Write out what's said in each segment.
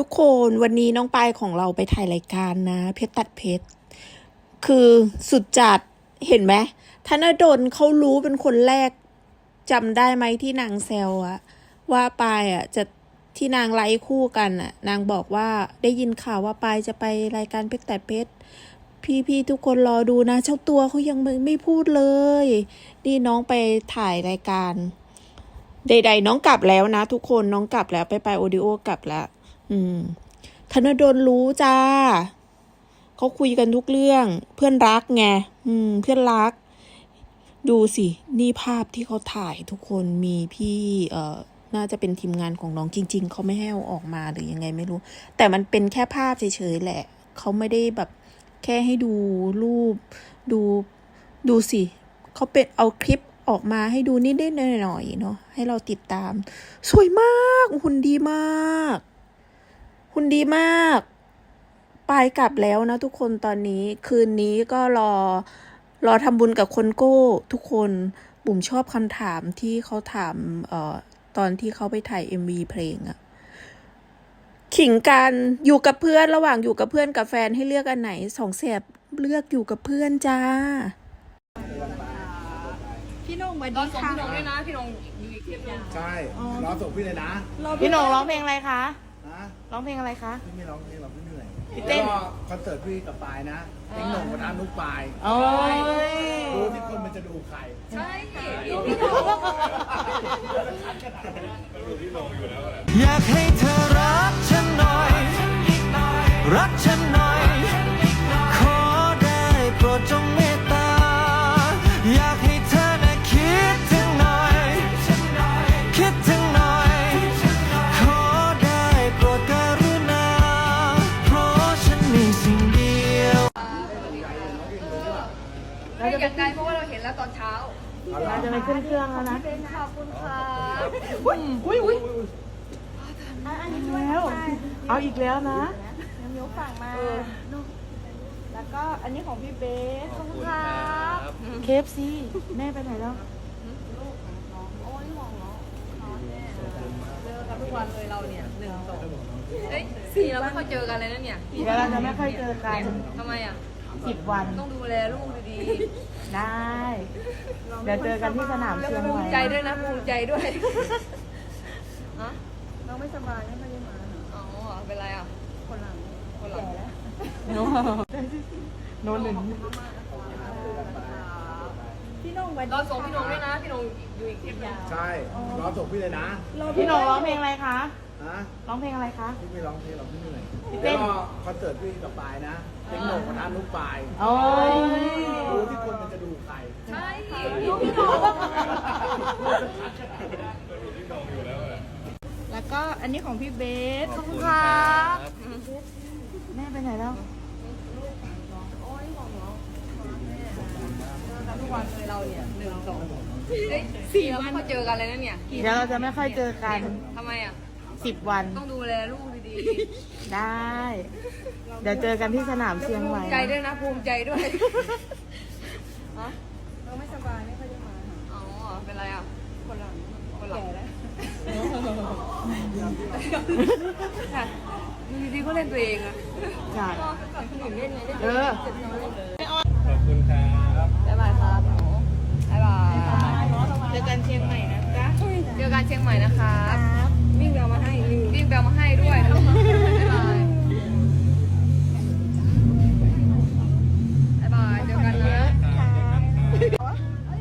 ทุกคนวันนี้น้องปายของเราไปถ่ายรายการนะ เพชรตัดเพชร คือสุดจัดเห็นไหมธนดลเขารู้เป็นคนแรกจำได้ไหมที่นางแซวอะว่าปายอะจะที่นางไลฟ์คู่กันอะนางบอกว่าได้ยินข่าวว่าปายจะไปรายการเพชรตัดเพชรพี่ๆทุกคนรอดูนะ เจ้าตัวเขายังไม่ไม่พูดเลย นี่น้องไปถ่ายรายการ ใด ๆ น้องกลับแล้วนะ ทุกคนน้องกลับแล้วไปไปโอดิโอกลับแล้ว อืมธนดลรู้จ้าเขาคุยกันทุกเรื่อง เพื่อนรักไงอืม เพื่อนรัก ดูสิ นี่ภาพที่เขาถ่ายทุกคนมีพี่ เอ่อน่าจะเป็นทีมงานของน้องจริง ๆ เขาไม่ให้เอาออกมาหรือยังไงไม่รู้ แต่มันเป็นแค่ภาพเฉยๆแหละ เขาไม่ได้แบบแค่ให้ดูรูป ดูดูสิเขาเป็นเอาคลิปออกมาให้ดูนิดๆหน่อยๆเนาะให้เราติดตาม สวยมากหุ่นดีมาก หุ่นดีมากปายกลับแล้วนะทุกคนตอนนี้คืนนี้ก็รอรอทำบุญกับคนโก้ทุกคนบุ๋มชอบคำถามที่เขาถามเอ่อตอนที่เขาไปถ่าย MV เพลงอะขิงกันอยู่กับเพื่อนระหว่างอยู่กับเพื่อนกับแฟนให้เลือกอันไหนสองแสบเลือกอยู่กับเพื่อนจ้า พี่นงมาตอดีนส่งค่ะพี่นงด้วยนะ พี่นงอยู่อีกคลิปนึงใช่รอส่งพี่เลยนะ พี่หนงร้องเพลงอะไรคะ นะร้องเพลงอะไรคะ พี่ไม่ร้องเพลงหรอกพี่เหนื่อยพี่เต้น แล้วก็คอนเสิร์ตพี่กับปายนะเอ็งหน่งกับน้ำนุกปายโอ้ยดูที่คนมันจะดูใครใช่พี่นงอยากให้เธอรักฉันหน่อย รักฉัน เราจะไปขึ้นเครื่องแล้วนะเป็นขอบคุณค่ะแล้วเอาอีกแล้วนะน้ำยกฝั่งมา แล้วก็อันนี้ของพี่เบสขอบคุณครับเคฟซีแม่ไปไหนแล้วเจอกันทุกวันเลยเราเนี่ยหนึ่งสองเอ้ยสี่เราไม่ค่อยเจอกันเลยนะเนี่ยเดี๋ยวเราจะไม่ค่อยเจอกันทำไมอะ สิบวันต้องดูแลลูกดีได้ เดี๋ยวเจอกันที่สนามๆ แล้วเชียงภูใหม่มิใจด้วยนะภูมิใจด้วยฮะน้องไม่สบายไม่ค่อยได้มาอ๋อเป็นไรอะ คนหลังคนหลังโน้โน้หนึ่งพี่นงมาดีเราส่งพี่นงด้วยนะ พี่นงอยู่อีกคลิปนึงใช่รอส่งพี่เลยนะพี่หนงร้องเพลงอะไรคะ นะร้องเพลงอะไรคะ พี่ไม่ร้องเพลงหรอกพี่เหนื่อยพี่เต้แล้วน ก็คอนเสิร์ตพี่กับปายนะเอ็งหน่งกับน้ำนุกปายโอ้ยดูที่คนมันจะดูใครใช่พี่ดูพี่นงแล้วก็อันนี้ของพี่เบสขอบคุณครับแม่ไปไหนแล้วทุกวันเลยเราเนี่ยหนึ่งสองเอ้ยสี่เราไม่ค่อยเจอกันเลยนะเนี่ยเดี๋ยวเราจะไม่ค่อยเจอกัน ทำไมอะ สิบวัน ต้องดูแลลูกดีได้ เดี๋ยวเจอกันที่สนามเชียงๆภูใหม่มิใจด้วยนะภูมิใจด้วยฮะน้องไม่สบายไม่ค่อยได้มาอ๋อเป็นไรอะคนหลังคนหลังแก่แล้วค่ะดูดีๆก็เล่นตัวเองอะใช่คนอื่นเล่นไงเล่นเออบ๊ายบายครับบ๊ายบายเจอกันเชียงใหม่นะจ๊ะเจอกันเชียงใหม่นะครับ วิ่งแบลมาให้วิ่งแบลมาให้ด้วยบ๊ายบายบ๊ายบายเจอกันนะ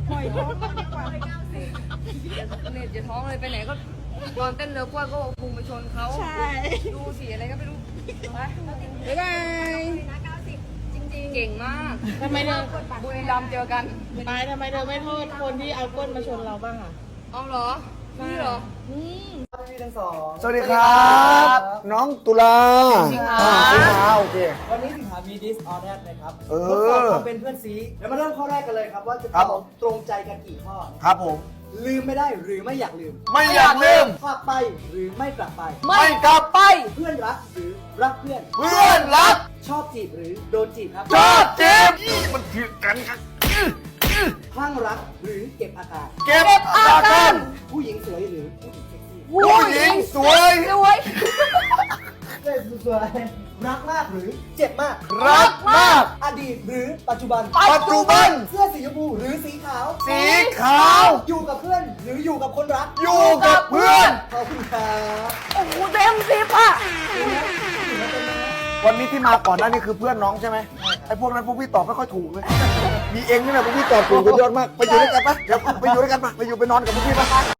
ปล่อยท้องก่อนดีกว่าเน็ตจะท้องเลยไปไหนก็ตอนเต้นเรือกล้วยก็เอาพุงไปชนเขาใช่ดูสีอะไรก็ไม่รู้บ๊ายบายเก่งมากทำไมเธอบุรีรัมย์เจอกัน ไปทำไมเธอไม่โทษคนที่เอาก้นมาชนเราบ้างอะ เอาเหรอ นี่เหรอสวัสดีครับ น้องตุลาอ่าสิงหาโอเค วันนี้สิงหามีดิสออเดอร์นะครับเออ ทดสอบความเป็นเพื่อนซีเดี๋ยวมาเริ่มข้อแรกกันเลยครับ ว่าจะครับตอบตรงใจกันกี่ข้อ ครับผม ลืมไม่ได้หรือไม่อยากลืมไม่อยากลืมกลับไปหรือไม่กลับไป ไม่กลับไป เพื่อนรักหรือรักเพื่อน เพื่อนรักชอบจีบหรือโดนจีบครับ ชอบเจ็บมันถือกันครับ คลั่งรักหรือเก็บอาการ เก็บอาการผู้หญิงสวยหรือผู้หญิงเซ็กซี่ผู้หญิงสวยเคยสวยๆรักมากหรือเจ็บมาก รักมาก อดีตหรือปัจจุบัน ปัจจุบัน เสื้อสีชมพูหรือสีขาว สีขาว อยู่กับเพื่อนหรืออยู่กับคนรัก อยู่กับเพื่อน ขอบคุณครับโอ้โหเต็มสิบอะวันนี้ที่มาก่อนหน้านี่คือเพื่อนน้องใช่ไหมไอ้พวกนั้นพวกพี่ตอบไม่ค่อยถูกเลย มีเองนี่แหละพวกพี่ตอบถูกสุดยอดมาก ไปอยู่ด้วยกันปะเดี๋ยวไปอยู่ด้วยกันปะไปอยู่ไปนอนกับพวกพี่ปะ